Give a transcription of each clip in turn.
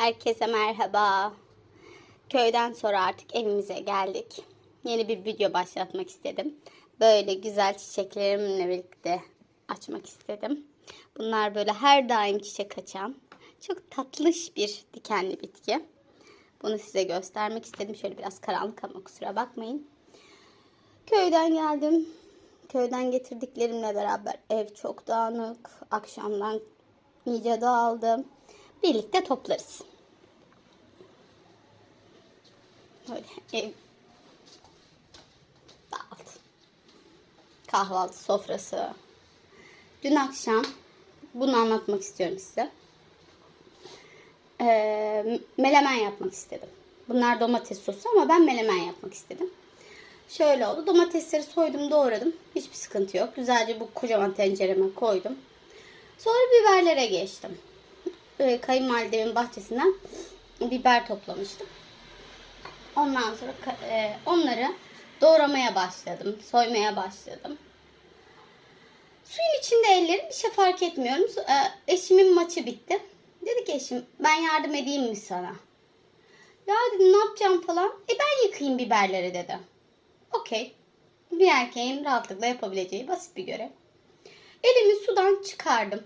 Herkese merhaba. Köyden sonra artık evimize geldik. Yeni bir video başlatmak istedim. Böyle güzel çiçeklerimle birlikte açmak istedim. Bunlar böyle her daim çiçek açan çok tatlış bir dikenli bitki. Bunu size göstermek istedim. Şöyle biraz karanlık ama kusura bakmayın. Köyden geldim. Köyden getirdiklerimle beraber ev çok dağınık. Akşamdan iyice dağıldı. Birlikte toplarız. Böyle ev dağıldı. Kahvaltı sofrası. Dün akşam bunu anlatmak istiyorum size. Ee, melemen yapmak istedim. Bunlar domates sosu ama ben melemen yapmak istedim. Şöyle oldu. Domatesleri soydum, doğradım. Hiçbir sıkıntı yok. Güzelce bu kocaman tencereme koydum. Sonra biberlere geçtim. Ee, kayınvalidemin bahçesinden biber toplamıştım. Ondan sonra e, onları doğramaya başladım. Soymaya başladım. Suyun içinde ellerim bir şey fark etmiyorum. E, eşimin maçı bitti. Dedi ki eşim ben yardım edeyim mi sana? Ya dedim ne yapacağım falan. E ben yıkayayım biberleri dedi. Okey. Bir erkeğin rahatlıkla yapabileceği basit bir görev. Elimi sudan çıkardım.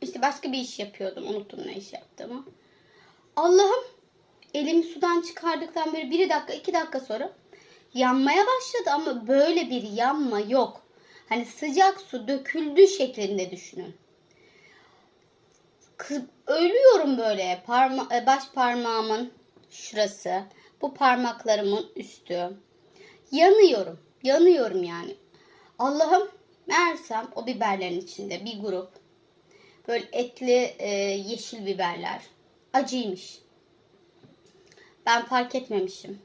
İşte başka bir iş yapıyordum. Unuttum ne iş yaptığımı. Allah'ım elimi sudan çıkardıktan böyle bir dakika iki dakika sonra yanmaya başladı ama böyle bir yanma yok. Hani sıcak su döküldü şeklinde düşünün. Kı- Ölüyorum böyle parma e, baş parmağımın şurası, bu parmaklarımın üstü. Yanıyorum. Yanıyorum yani. Allah'ım meğersem o biberlerin içinde bir grup böyle etli e, yeşil biberler acıymış. Ben fark etmemişim.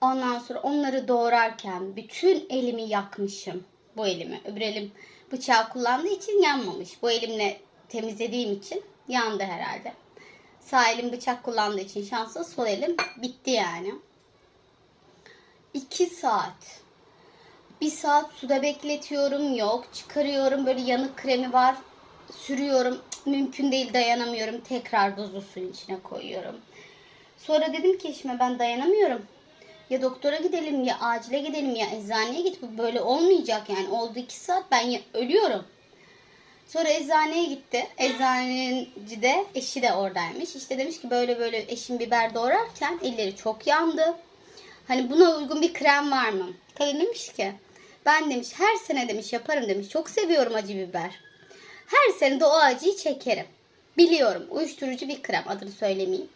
Ondan sonra onları doğrarken bütün elimi yakmışım. Bu elimi. Öbür elim bıçağı kullandığı için yanmamış. Bu elimle temizlediğim için yandı herhalde. Sağ elim bıçak kullandığı için şanslı. Sol elim bitti yani. 2 saat. Bir saat suda bekletiyorum. Yok. Çıkarıyorum. Böyle yanık kremi var. Sürüyorum. Mümkün değil dayanamıyorum. Tekrar buzlu suyun içine koyuyorum. Sonra dedim ki eşime ben dayanamıyorum. Ya doktora gidelim ya acile gidelim ya eczaneye git. Bu böyle olmayacak yani. Oldu iki saat ben ölüyorum. Sonra eczaneye gitti. Eczaneci de eşi de oradaymış. İşte demiş ki böyle böyle eşim biber doğrarken elleri çok yandı. Hani buna uygun bir krem var mı? Kadın demiş ki ben demiş her sene demiş yaparım demiş. Çok seviyorum acı biber. Her sene de o acıyı çekerim. Biliyorum uyuşturucu bir krem adını söylemeyeyim.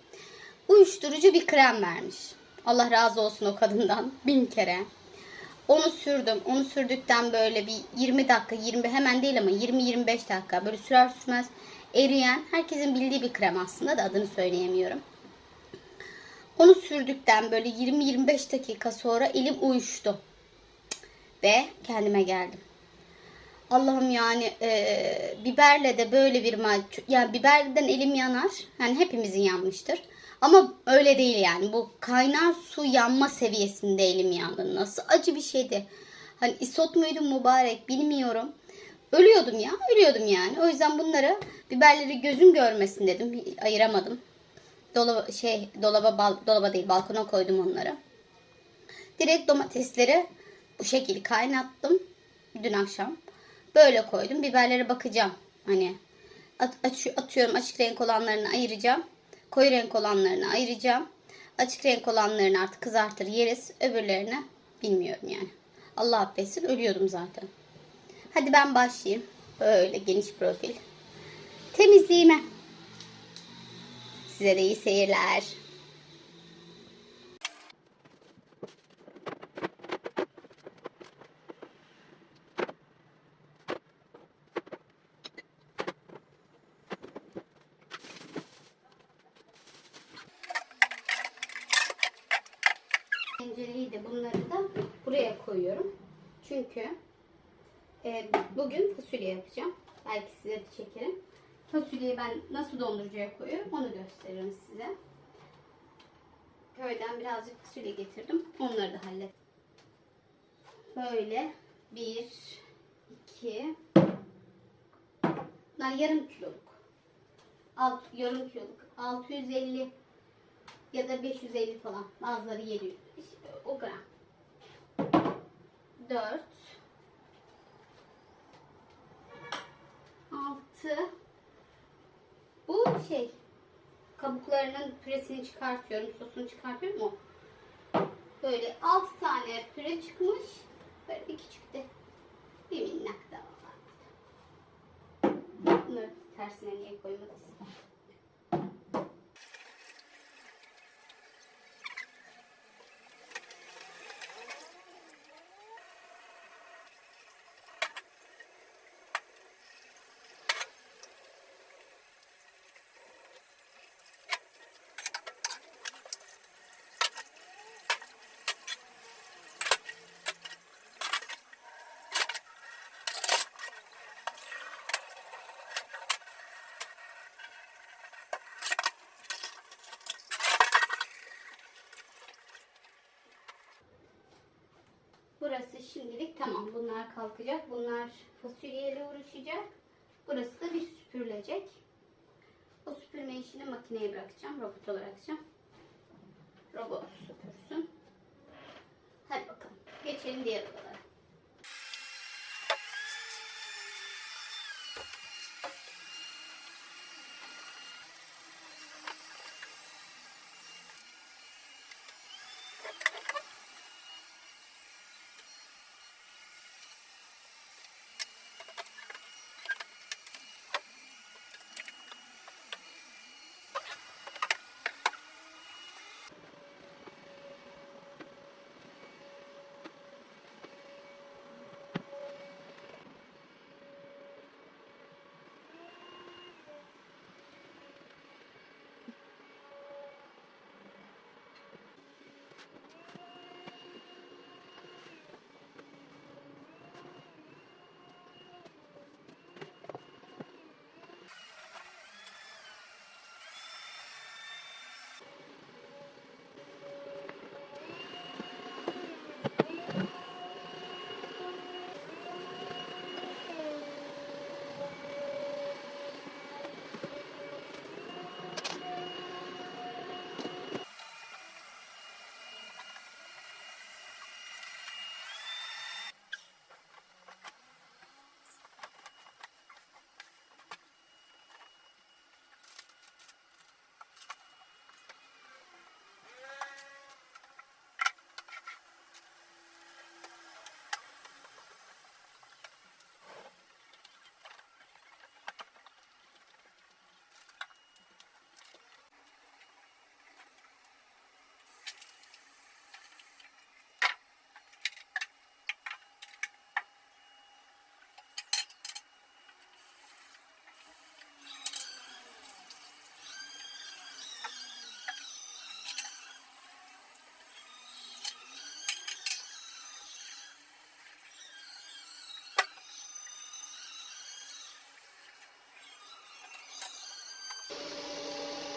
Uyuşturucu bir krem vermiş. Allah razı olsun o kadından bin kere. Onu sürdüm. Onu sürdükten böyle bir 20 dakika, 20 hemen değil ama 20-25 dakika böyle sürer sürmez eriyen herkesin bildiği bir krem aslında da adını söyleyemiyorum. Onu sürdükten böyle 20-25 dakika sonra elim uyuştu. Ve kendime geldim. Allah'ım yani e, biberle de böyle bir yani biberden elim yanar. Yani hepimizin yanmıştır. Ama öyle değil yani. Bu kaynar su yanma seviyesinde elim yandı. Nasıl acı bir şeydi. Hani isot muydu mübarek bilmiyorum. Ölüyordum ya. Ölüyordum yani. O yüzden bunları biberleri gözüm görmesin dedim. Ayıramadım. Dolaba şey dolaba bal, dolaba değil balkona koydum onları. Direkt domatesleri bu şekilde kaynattım dün akşam. Böyle koydum. Biberlere bakacağım. Hani at- atıyorum açık renk olanlarını ayıracağım. Koyu renk olanlarını ayıracağım. Açık renk olanlarını artık kızartır yeriz. Öbürlerini bilmiyorum yani. Allah affetsin ölüyordum zaten. Hadi ben başlayayım. Böyle geniş profil. Temizliğime. Size de iyi seyirler. Tencereyi de bunları da buraya koyuyorum. Çünkü e, bugün fasulye yapacağım. Belki size de çekerim. Fasulyeyi ben nasıl dondurucuya koyuyorum onu gösteririm size. Köyden birazcık fasulye getirdim. Onları da hallet. Böyle bir, iki, bunlar yarım kiloluk. alt, yarım kiloluk 650 ya da 550 falan. Bazıları 700. İşte o gram. 4 6 Bu şey kabuklarının püresini çıkartıyorum, sosunu çıkartıyorum o. Böyle 6 tane püre çıkmış. Böyle bir küçük de bir minnak daha var. Bunları tersine niye koymadınız? Burası şimdilik tamam. Bunlar kalkacak. Bunlar fasulyeyle uğraşacak. Burası da bir süpürülecek. O süpürme işini makineye bırakacağım. Robota bırakacağım. Robot süpürsün. Hadi bakalım. Geçelim diğer odalara.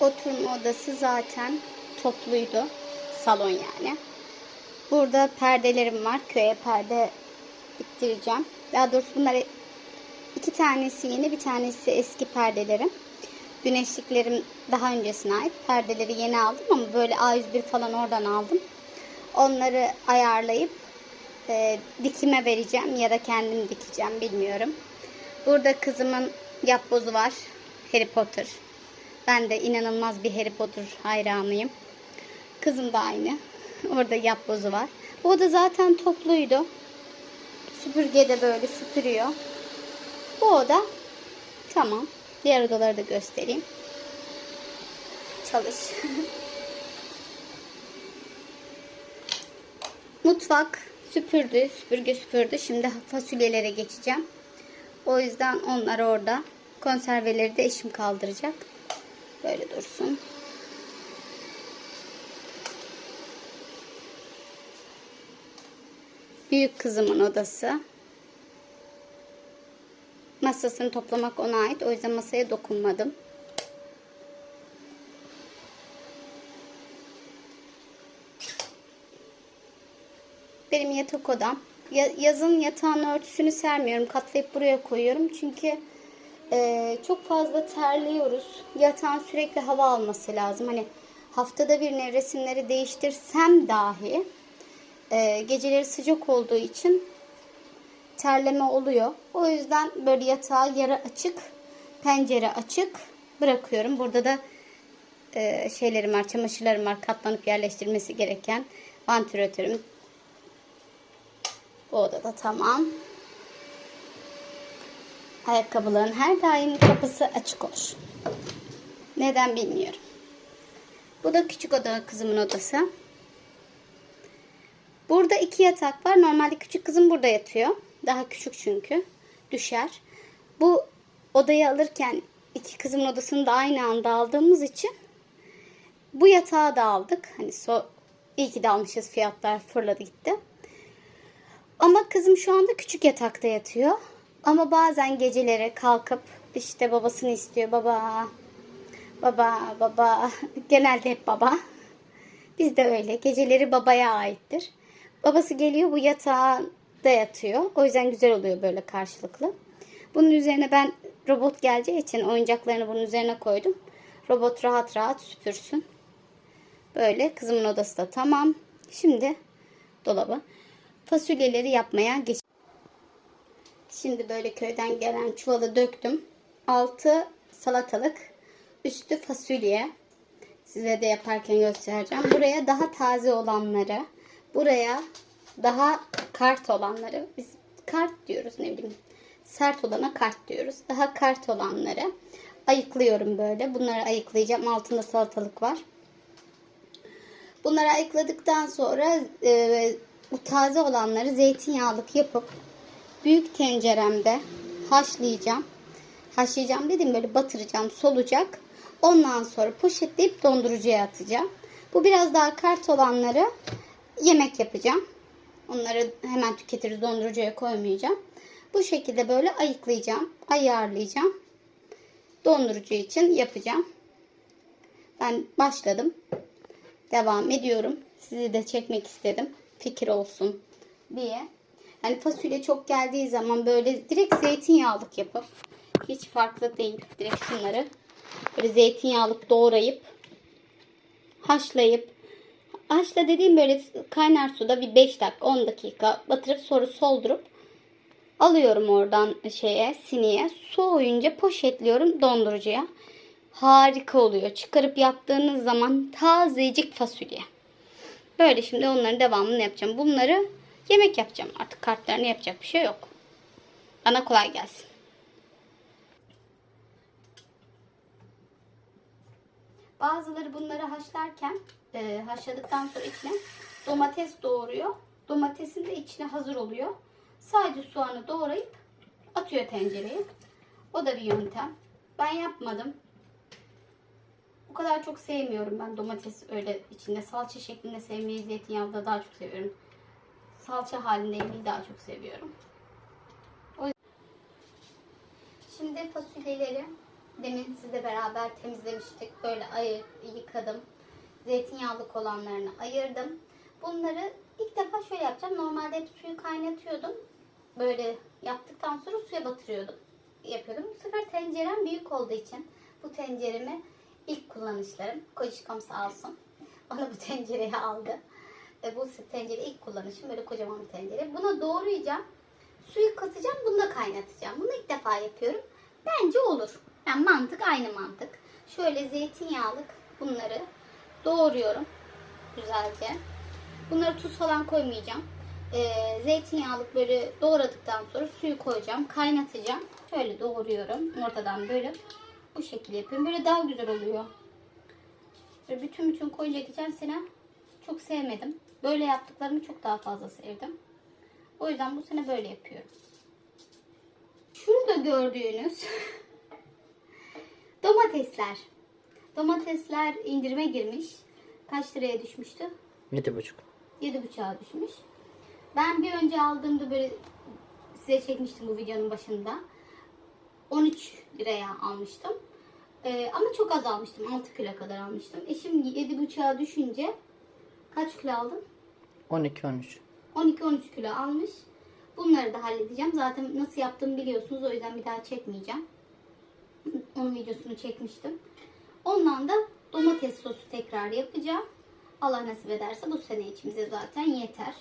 Oturma odası zaten topluydu. Salon yani. Burada perdelerim var. Köye perde ittireceğim. Daha doğrusu bunlar iki tanesi yeni bir tanesi eski perdelerim. Güneşliklerim daha öncesine ait. Perdeleri yeni aldım ama böyle A101 falan oradan aldım. Onları ayarlayıp e, dikime vereceğim ya da kendim dikeceğim bilmiyorum. Burada kızımın yapbozu var. Harry Potter. Ben de inanılmaz bir Harry Potter hayranıyım. Kızım da aynı. Orada yapbozu var. O da zaten topluydu. Süpürge de böyle süpürüyor. Bu oda tamam. Diğer odaları da göstereyim. Çalış. Mutfak süpürdü, süpürge süpürdü. Şimdi fasulyelere geçeceğim. O yüzden onlar orada. Konserveleri de eşim kaldıracak. Böyle dursun. Büyük kızımın odası. Masasını toplamak ona ait. O yüzden masaya dokunmadım. Benim yatak odam. Ya- yazın yatağın örtüsünü sermiyorum. Katlayıp buraya koyuyorum. Çünkü Ee, çok fazla terliyoruz. Yatağın sürekli hava alması lazım. Hani haftada bir nevresimleri değiştirsem dahi e, geceleri sıcak olduğu için terleme oluyor. O yüzden böyle yatağı yarı açık, pencere açık bırakıyorum. Burada da e, şeylerim var, çamaşırlarım var. Katlanıp yerleştirilmesi gereken vantilatörüm. Bu odada tamam. Ayakkabıların her daim kapısı açık olur. Neden bilmiyorum. Bu da küçük oda kızımın odası. Burada iki yatak var. Normalde küçük kızım burada yatıyor. Daha küçük çünkü. Düşer. Bu odayı alırken iki kızımın odasını da aynı anda aldığımız için bu yatağı da aldık. Hani so iyi ki de almışız fiyatlar fırladı gitti. Ama kızım şu anda küçük yatakta yatıyor. Ama bazen geceleri kalkıp işte babasını istiyor. Baba, baba, baba. Genelde hep baba. Biz de öyle. Geceleri babaya aittir. Babası geliyor bu yatağa da yatıyor. O yüzden güzel oluyor böyle karşılıklı. Bunun üzerine ben robot geleceği için oyuncaklarını bunun üzerine koydum. Robot rahat rahat süpürsün. Böyle kızımın odası da tamam. Şimdi dolabı. Fasulyeleri yapmaya geç. Şimdi böyle köyden gelen çuvalı döktüm. Altı salatalık, üstü fasulye. Size de yaparken göstereceğim. Buraya daha taze olanları, buraya daha kart olanları, biz kart diyoruz ne bileyim. Sert olana kart diyoruz. Daha kart olanları ayıklıyorum böyle. Bunları ayıklayacağım. Altında salatalık var. Bunları ayıkladıktan sonra e, bu taze olanları zeytinyağlık yapıp büyük tenceremde haşlayacağım. Haşlayacağım dedim böyle batıracağım solacak. Ondan sonra poşetleyip dondurucuya atacağım. Bu biraz daha kart olanları yemek yapacağım. Onları hemen tüketiriz dondurucuya koymayacağım. Bu şekilde böyle ayıklayacağım, ayarlayacağım. Dondurucu için yapacağım. Ben başladım. Devam ediyorum. Sizi de çekmek istedim. Fikir olsun diye. Yani fasulye çok geldiği zaman böyle direkt zeytinyağlık yapıp hiç farklı değil. Direkt şunları böyle zeytinyağlık doğrayıp haşlayıp haşla dediğim böyle kaynar suda bir 5 dakika 10 dakika batırıp sonra soldurup alıyorum oradan şeye siniye soğuyunca poşetliyorum dondurucuya. Harika oluyor. Çıkarıp yaptığınız zaman tazecik fasulye. Böyle şimdi onların devamını yapacağım. Bunları yemek yapacağım. Artık kartlarını yapacak bir şey yok. Bana kolay gelsin. Bazıları bunları haşlarken e, haşladıktan sonra içine domates doğruyor. Domatesin de içine hazır oluyor. Sadece soğanı doğrayıp atıyor tencereye. O da bir yöntem. Ben yapmadım. O kadar çok sevmiyorum ben domates öyle içinde salça şeklinde sevmeyi zeytinyağında daha çok seviyorum. Salça halinde yemeği daha çok seviyorum. Şimdi fasulyeleri demin sizle beraber temizlemiştik. Böyle ayır, yıkadım. Zeytinyağlık olanlarını ayırdım. Bunları ilk defa şöyle yapacağım. Normalde hep suyu kaynatıyordum. Böyle yaptıktan sonra suya batırıyordum. Yapıyordum. Bu sefer tencerem büyük olduğu için bu tenceremi ilk kullanışlarım. Kocişkom sağ olsun. Bana bu tencereyi aldı. E, bu tencere ilk kullanışım. Böyle kocaman bir tencere. Buna doğrayacağım. Suyu katacağım. Bunu da kaynatacağım. Bunu ilk defa yapıyorum. Bence olur. Yani mantık aynı mantık. Şöyle zeytinyağlık bunları doğruyorum. Güzelce. Bunları tuz falan koymayacağım. Ee, zeytinyağlık böyle doğradıktan sonra suyu koyacağım. Kaynatacağım. Şöyle doğruyorum. Ortadan böyle bu şekilde yapıyorum. Böyle daha güzel oluyor. Böyle bütün bütün geçen sene çok sevmedim. Böyle yaptıklarımı çok daha fazla sevdim. O yüzden bu sene böyle yapıyorum. Şurada gördüğünüz domatesler. Domatesler indirime girmiş. Kaç liraya düşmüştü? Yedi buçuk. 7.5'a düşmüş. Ben bir önce aldığımda böyle size çekmiştim bu videonun başında. 13 liraya almıştım. Ee, ama çok az almıştım. 6 kilo kadar almıştım. E şimdi 7.5'a düşünce kaç kilo aldım? 12-13. 12-13 kilo almış. Bunları da halledeceğim. Zaten nasıl yaptığımı biliyorsunuz. O yüzden bir daha çekmeyeceğim. Onun videosunu çekmiştim. Ondan da domates sosu tekrar yapacağım. Allah nasip ederse bu sene içimize zaten yeter.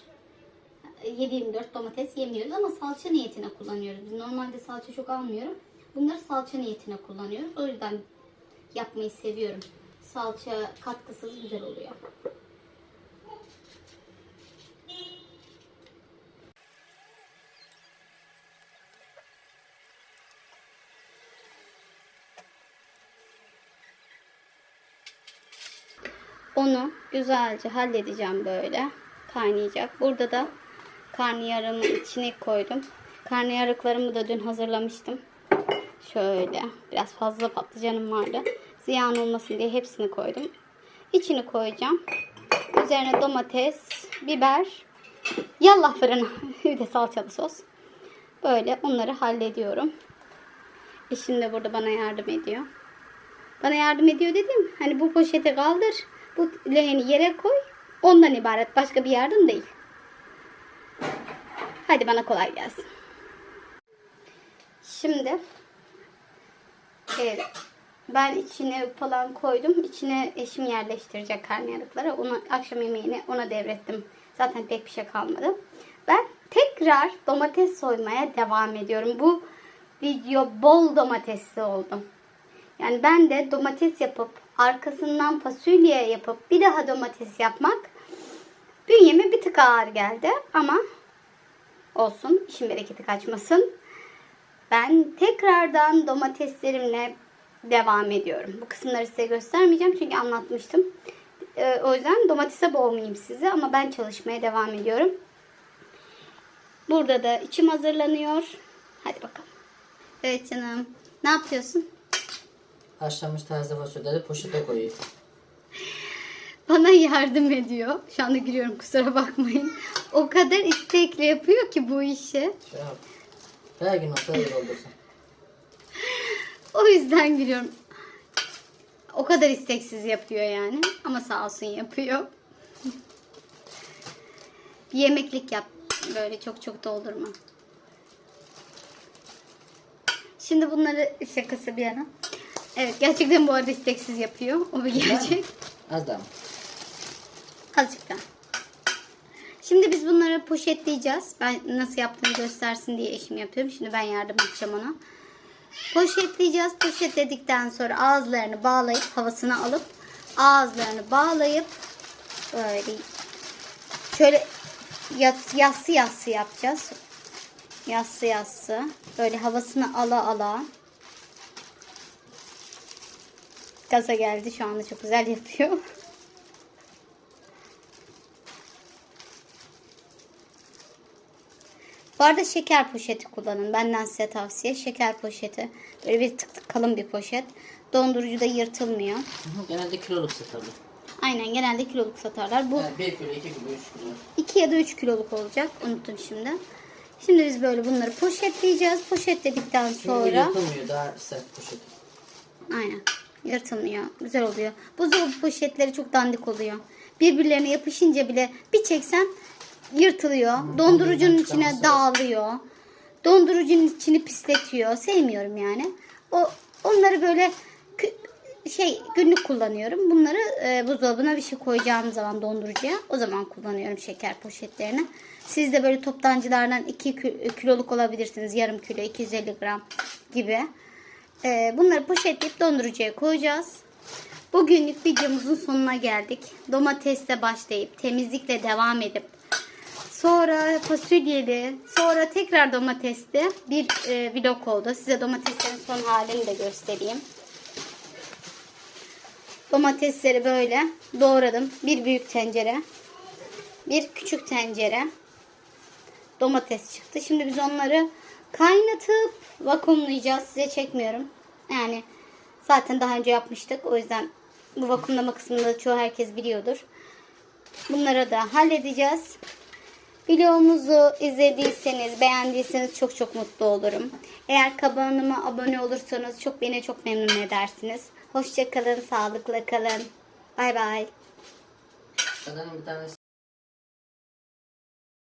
7-24 domates yemiyoruz ama salça niyetine kullanıyoruz. Biz normalde salça çok almıyorum. Bunları salça niyetine kullanıyoruz. O yüzden yapmayı seviyorum. Salça katkısız güzel oluyor. Onu güzelce halledeceğim böyle. Kaynayacak. Burada da karnıyarımın içine koydum. Karnıyarıklarımı da dün hazırlamıştım. Şöyle biraz fazla patlıcanım vardı. Ziyan olmasın diye hepsini koydum. İçini koyacağım. Üzerine domates, biber, yallah fırına. Bir de salçalı sos. Böyle onları hallediyorum. Eşim de burada bana yardım ediyor. Bana yardım ediyor dedim. Hani bu poşeti kaldır. Bu leğeni yere koy. Ondan ibaret. Başka bir yardım değil. Hadi bana kolay gelsin. Şimdi evet, ben içine falan koydum. İçine eşim yerleştirecek karnıyarıkları. Onu akşam yemeğini ona devrettim. Zaten pek bir şey kalmadı. Ben tekrar domates soymaya devam ediyorum. Bu video bol domatesli oldu. Yani ben de domates yapıp arkasından fasulye yapıp bir daha domates yapmak bünyeme bir tık ağır geldi ama olsun işin bereketi kaçmasın. Ben tekrardan domateslerimle devam ediyorum. Bu kısımları size göstermeyeceğim çünkü anlatmıştım. Ee, o yüzden domatese boğmayayım sizi ama ben çalışmaya devam ediyorum. Burada da içim hazırlanıyor. Hadi bakalım. Evet canım. Ne yapıyorsun? Haşlanmış taze fasulyeleri poşete koyuyor. Bana yardım ediyor. Şu anda gülüyorum kusura bakmayın. O kadar istekli yapıyor ki bu işi. Şey yap. Her gün olsa doldursun. O yüzden gülüyorum. O kadar isteksiz yapıyor yani. Ama sağ olsun yapıyor. Bir yemeklik yap. Böyle çok çok doldurma. Şimdi bunları şakası bir yana. Evet gerçekten bu arada isteksiz yapıyor. O bir gerçek. Az daha? Azıcık daha. Şimdi biz bunları poşetleyeceğiz. Ben nasıl yaptığımı göstersin diye eşim yapıyorum. Şimdi ben yardım edeceğim ona. Poşetleyeceğiz. Poşetledikten sonra ağızlarını bağlayıp havasını alıp ağızlarını bağlayıp böyle şöyle yas- yassı yassı yapacağız. Yassı yassı. Böyle havasını ala ala. Gaza geldi şu anda çok güzel yapıyor. Bu arada şeker poşeti kullanın. Benden size tavsiye. Şeker poşeti. Böyle bir tık tık kalın bir poşet. Dondurucuda yırtılmıyor. Genelde kiloluk satılır. Aynen genelde kiloluk satarlar. Bu Yani 1 kilo, 2 kilo, 3 kilo. 2 ya da 3 kiloluk olacak. Unuttum şimdi. Şimdi biz böyle bunları poşetleyeceğiz. Poşetledikten sonra yırtılmıyor daha sert poşet. aynen yırtılmıyor. Güzel oluyor. Buzdolabı poşetleri çok dandik oluyor. Birbirlerine yapışınca bile bir çeksen yırtılıyor. Dondurucunun ondan içine dağılıyor. Dondurucunun içini pisletiyor. Sevmiyorum yani. O onları böyle şey günlük kullanıyorum. Bunları e, buzdolabına bir şey koyacağım zaman dondurucuya o zaman kullanıyorum şeker poşetlerini. Siz de böyle toptancılardan 2 kiloluk olabilirsiniz. Yarım kilo 250 gram gibi. E, bunları poşetleyip dondurucuya koyacağız. Bugünlük videomuzun sonuna geldik. Domatesle başlayıp temizlikle devam edip Sonra fasulyeli, sonra tekrar domatesli bir e, vlog oldu. Size domateslerin son halini de göstereyim. Domatesleri böyle doğradım. Bir büyük tencere, bir küçük tencere domates çıktı. Şimdi biz onları kaynatıp vakumlayacağız. Size çekmiyorum. Yani zaten daha önce yapmıştık. O yüzden bu vakumlama kısmında çoğu herkes biliyordur. Bunları da halledeceğiz. Videomuzu izlediyseniz, beğendiyseniz çok çok mutlu olurum. Eğer kanalıma abone olursanız çok beni çok memnun edersiniz. Hoşçakalın, sağlıkla kalın. Bay bay.